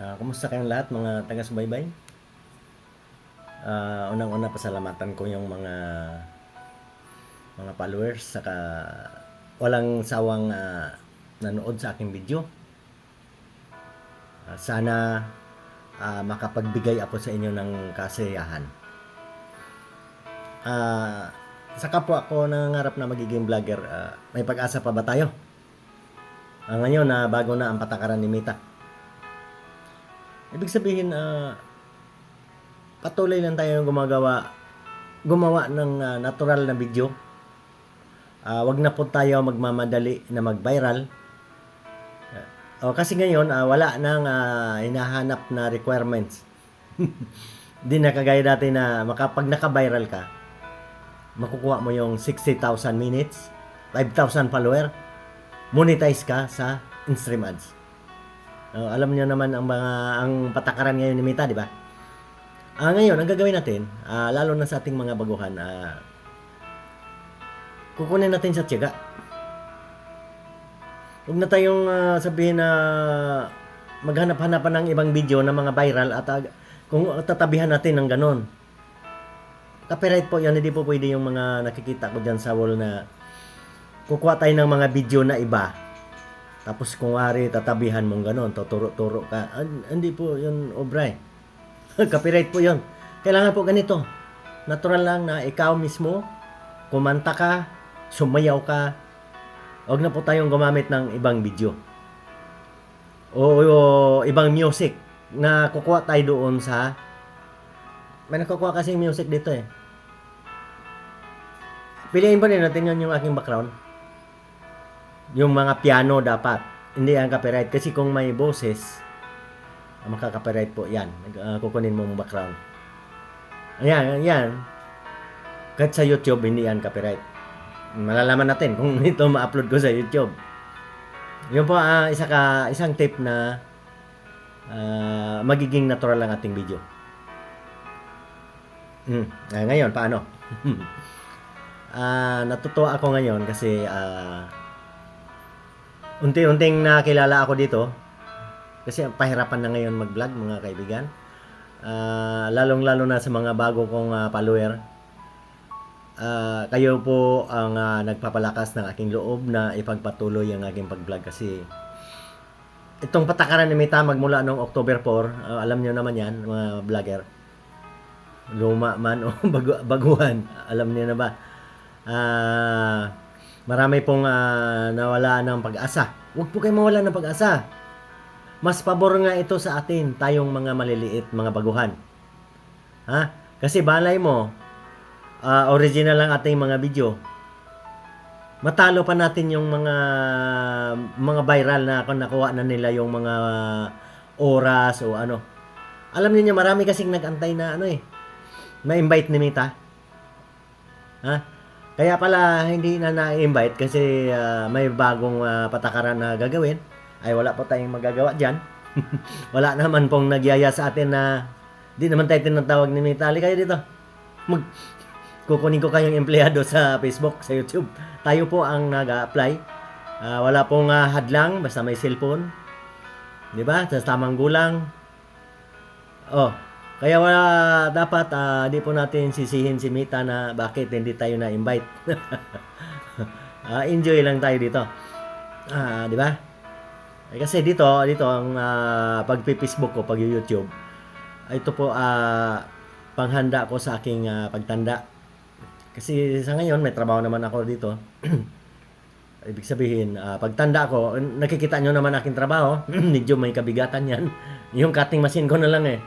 Ah, kumusta kayong lahat mga taga-subaybay? Ah, unang-una pasalamatan ko yung mga mga followers saka walang sawang ah, nanood sa aking video. Ah, sana ah, makapagbigay ako sa inyo ng kasiyahan. Ah, saka po ako nangangarap na magiging vlogger. Ah, may pag-asa pa ba tayo? Ah, ngayon na bago na ang patakaran ni Mita. Ibig sabihin, ah, patuloy lang tayo gumagawa, gumawa ng ah, natural na video. Ah, wag na po tayo magmamadali na mag-viral. Ah, oh, kasi ngayon, ah, wala nang ah, hinahanap na requirements. Hindi na kagaya dati na makapag naka-viral ka, makukuha mo yung 60,000 minutes, 5,000 follower, monetize ka sa in-stream ads. Oh, alam niyo naman ang mga ang patakaran ngayon ni Mita, di ba? Ah, ngayon, ang gagawin natin, ah, lalo na sa ating mga baguhan, ah, kukunin natin sa tiyaga. Huwag na tayong ah, sabihin na maghanap-hanapan ng ibang video na mga viral at ah, kung tatabihan natin ng ganon. Copyright po yan, hindi po pwede yung mga nakikita ko dyan sa wall na kukuha tayo ng mga video na iba tapos kung wari tatabihan mong ganon, tuturo-turo ka. An- hindi po yun obra eh. Copyright po yun. Kailangan po ganito. Natural lang na ikaw mismo, kumanta ka, sumayaw ka. Huwag na po tayong gumamit ng ibang video. O, o ibang music na kukuha tayo doon sa may nakukuha kasi music dito eh. Piliin ba rin natin yun yung aking background? Yung mga piano dapat hindi ang copyright. Kasi kung may boses makaka-copyright po yan. Uh, kukunin mo ang background. Ayan yan kahit sa YouTube hindi yan copyright. Malalaman natin kung ito ma-upload ko sa YouTube. Yun po ah, isa ka isang tip na ah, magiging natural ang ating video. Hmm. ah, ngayon paano? Ah natutuwa ako ngayon kasi ah unti-unting nakilala ako dito kasi pahirapan na ngayon mag-vlog mga kaibigan. Ah, lalong-lalo na sa mga bago kong ah, follower. Ah, kayo po ang ah, nagpapalakas ng aking loob na ipagpatuloy ang aking pag-vlog kasi itong patakaran ni Mita magmula noong October 4, ah, alam niyo naman 'yan, mga vlogger. Luma man o bagu- baguhan, alam niyo na ba? Ah, marami pong ah, nawala ng pag-asa. Huwag po kayo mawala ng pag-asa. Mas pabor nga ito sa atin, tayong mga maliliit, mga baguhan. Ha? Kasi balay mo, ah, original lang ating mga video. Matalo pa natin yung mga mga viral na kung nakuha na nila yung mga oras o ano. Alam niyo marami kasing nag-antay na ano eh. Ma-invite ni Mita. Ha? Kaya pala hindi na na-invite kasi ah, may bagong ah, patakaran na gagawin. Ay wala pa tayong magagawa diyan. wala naman pong nagyaya sa atin na di naman tayo tinatawag ni Mitali kayo dito. Mag kukunin ko kayong empleyado sa Facebook, sa YouTube. Tayo po ang nag-apply. Ah, wala pong ah, hadlang basta may cellphone. 'Di ba? Sa tamang gulang. Oh, kaya wala dapat di po natin sisihin si Mita na bakit hindi tayo na-invite. Ah, enjoy lang tayo dito. Ah, di ba? Eh, kasi dito, dito ang ah, pagpi-Facebook ko, pag-YouTube. Ito po ah, panghanda ko sa aking ah, pagtanda. Kasi sa ngayon may trabaho naman ako dito. Ibig sabihin, ah, pagtanda ko, nakikita nyo naman aking trabaho, medyo may kabigatan yan. Yung cutting machine ko na lang eh.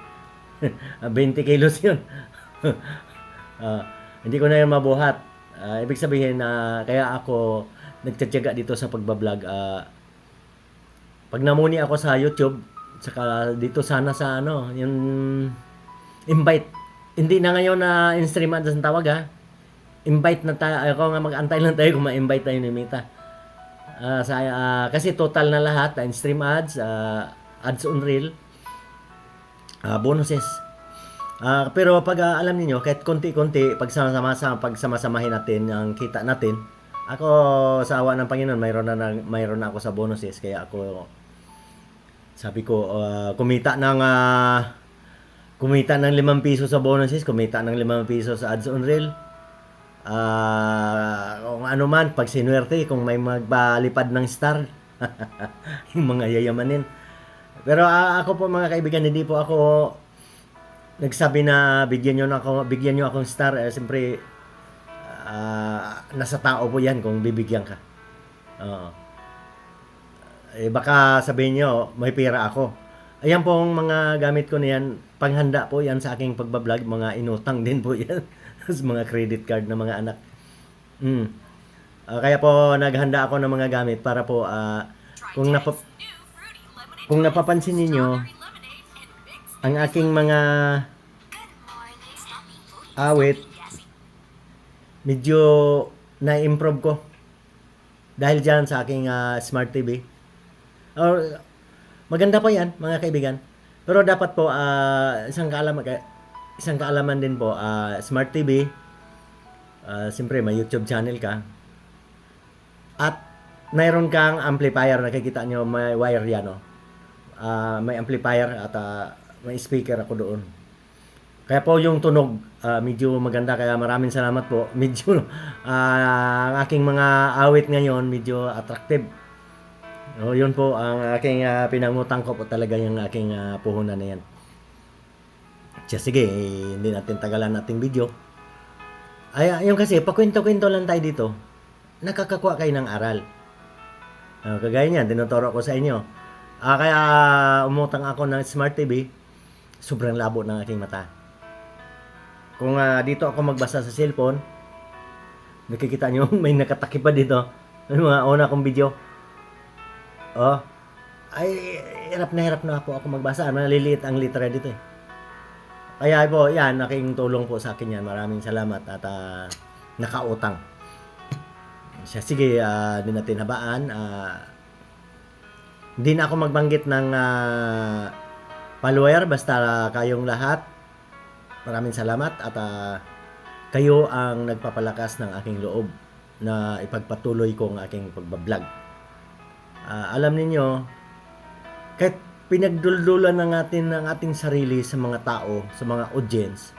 20 kilos yun. Ah, hindi ko na yun mabuhat. Ah, ibig sabihin na kaya ako nagtitiyaga dito sa pagbablog. Ah, pag namuni ako sa YouTube, saka dito sana sa ano, yung invite. Hindi na ngayon na in-stream ads ang tawag ha. Invite na tayo. Ako nga mag-antay lang tayo kung ma-invite tayo ni Mita. Ah, sa, ah, kasi total na lahat, ah, in-stream ads, ah, ads on reel, ah, bonuses. Ah, pero pag ah, alam niyo kahit konti-konti pag sama-sama pag sama-samahin natin ang kita natin, ako sa awa ng Panginoon mayroon na, mayroon na ako sa bonuses kaya ako sabi ko, ah, kumita ng ah, kumita ng 5 piso sa bonuses, kumita ng 5 piso sa ads on reel. Ah, kung ano man, pag sinuwerte, kung may magbalipad ng star, yung mga yayamanin. Pero ah, ako po mga kaibigan, hindi po ako nagsabi na bigyan niyo na ako, bigyan niyo akong star. Eh, siyempre, ah, nasa tao po yan kung bibigyan ka. Oo. Eh, baka sabihin niyo, may pera ako. Ayan pong mga gamit ko na yan, panghanda po yan sa aking pagbablog, mga inutang din po yan. sa mga credit card ng mga anak. Mm. Ah, kaya po naghanda ako ng mga gamit para po ah, kung napa kung napapansin ninyo ang aking mga awit medyo na-improve ko dahil dyan sa aking ah, smart TV. Or, maganda po yan, mga kaibigan. Pero dapat po, ah, isang kaalaman, isang kaalaman din po, ah, smart TV, ah, siyempre may YouTube channel ka, at mayroon kang amplifier, nakikita nyo, may wire yan, no? Ah, may amplifier at ah, may speaker ako doon. Kaya po yung tunog ah, medyo maganda kaya maraming salamat po. Medyo ah, ang aking mga awit ngayon medyo attractive. Oh, yun po ang aking ah, pinangutang ko po talaga yung aking ah, puhunan na yan. Siya, sige, eh, hindi natin tagalan nating video. Ay, yung kasi, pakwento-kwento lang tayo dito. Nakakakuha kayo ng aral. Ah, kagaya niyan, tinuturo ko sa inyo. Ah, kaya umutang ako ng Smart TV, sobrang labo ng aking mata. Kung ah, dito ako magbasa sa cellphone, nakikita nyo, may nakatakip pa dito. Yung mga una kong video. Oh, ay, hirap na hirap na po ako magbasa. Maliliit ang litera dito eh. Kaya po, yan, aking tulong po sa akin yan. Maraming salamat at ah, nakautang. Sige, ah, di natin habaan. Ah, hindi na ako magbanggit ng ah, follower, basta kayong lahat. Maraming salamat at ah, kayo ang nagpapalakas ng aking loob na ipagpatuloy ko ang aking pagbablog. Ah, alam ninyo, kahit pinagduldulan ng atin ng ating sarili sa mga tao, sa mga audience,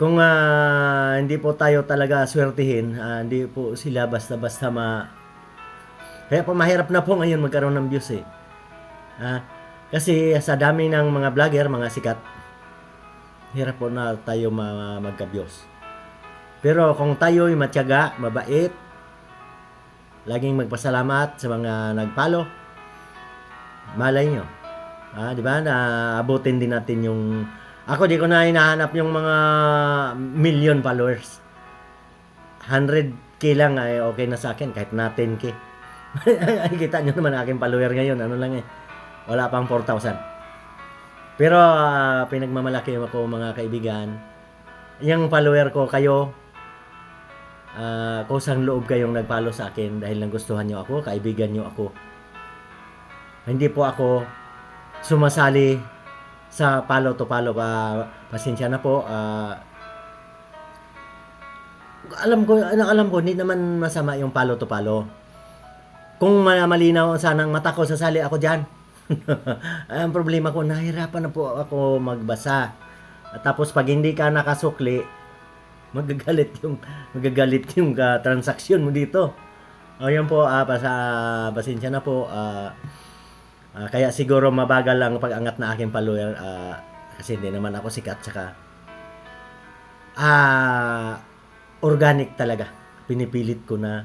kung ah, hindi po tayo talaga swertihin, ah, hindi po sila basta-basta ma... Kaya po mahirap na po ngayon magkaroon ng views eh. Ah, kasi sa dami ng mga vlogger, mga sikat, hirap po na tayo ma- magka-views. Pero kung tayo'y matyaga, mabait, laging magpasalamat sa mga nagpalo, malay nyo. Ah, di ba? Na abutin din natin yung ako di ko na hinahanap yung mga million followers. 100k lang ay okay na sa akin kahit na 10k. ay kita nyo naman aking follower ngayon, ano lang eh. Wala pang 4,000. Pero ah, pinagmamalaki ako mga kaibigan. Yung follower ko kayo, ah kusang loob kayong nagpalo sa akin dahil nagustuhan nyo ako, kaibigan nyo ako. Hindi po ako sumasali sa palo to palo pa pasensya na po ah, alam ko alam ko hindi naman masama yung palo to palo kung ma- malinaw sana ang mata ko sasali ako diyan ang problema ko nahirapan na po ako magbasa. At tapos pag hindi ka nakasukli magagalit yung magagalit yung ah, transaksyon mo dito. Ayun po ah, pasa, pasensya na po. Ah, Ah, kaya siguro mabagal lang ang pag-angat na aking follower ah, kasi hindi naman ako sikat saka ah organic talaga. Pinipilit ko na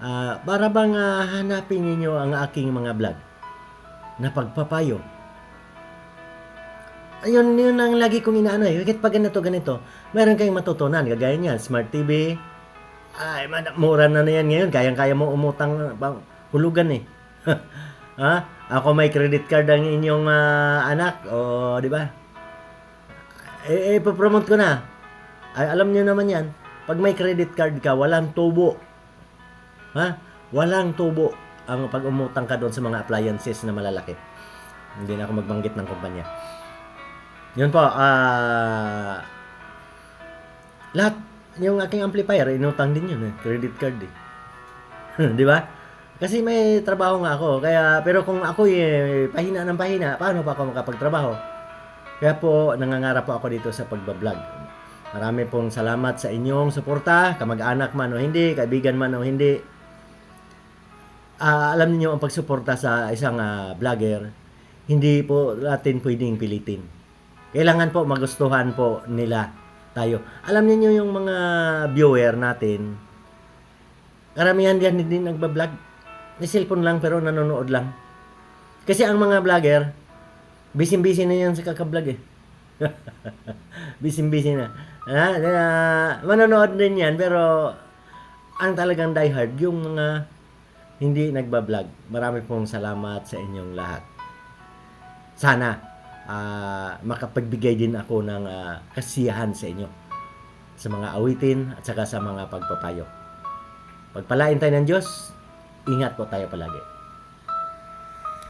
ah, para bang ah, hanapin niyo ang aking mga vlog na pagpapayo. Ayun, yun ang lagi kong inaano eh. Kahit pag ganito, ganito, meron kayong matutunan. Gagaya niyan, Smart TV. Ay, mura na na yan ngayon. Kayang-kaya mo umutang pang hulugan eh. Ha? Ako may credit card ang inyong ah, anak o di ba? Eh, eh promote ko na. Ay, alam niyo naman 'yan. Pag may credit card ka, walang tubo. Ha? Walang tubo ang pag umutang ka doon sa mga appliances na malalaki. Hindi na ako magbanggit ng kumpanya. Yun po, ah lahat yung aking amplifier inutang din yun eh, credit card eh. 'Di ba? Kasi may trabaho nga ako. Kaya, pero kung ako eh, pahina ng pahina, paano pa ako makapagtrabaho? Kaya po, nangangarap po ako dito sa pagbablog. Marami pong salamat sa inyong suporta, kamag-anak man o hindi, kaibigan man o hindi. Ah, alam niyo ang pagsuporta sa isang ah, vlogger, hindi po natin pwedeng pilitin. Kailangan po magustuhan po nila tayo. Alam niyo yung mga viewer natin, karamihan diyan hindi nagba-vlog. May cellphone lang pero nanonood lang. Kasi ang mga vlogger, busy-busy na yan sa kakablog eh. busy-busy na. Ah, ah, manonood din yan pero ang talagang diehard yung mga hindi nagba-vlog. Marami pong salamat sa inyong lahat. Sana ah, makapagbigay din ako ng ah, kasiyahan sa inyo sa mga awitin at saka sa mga pagpapayo. Pagpalain tayo ng Diyos, ingat po tayo palagi.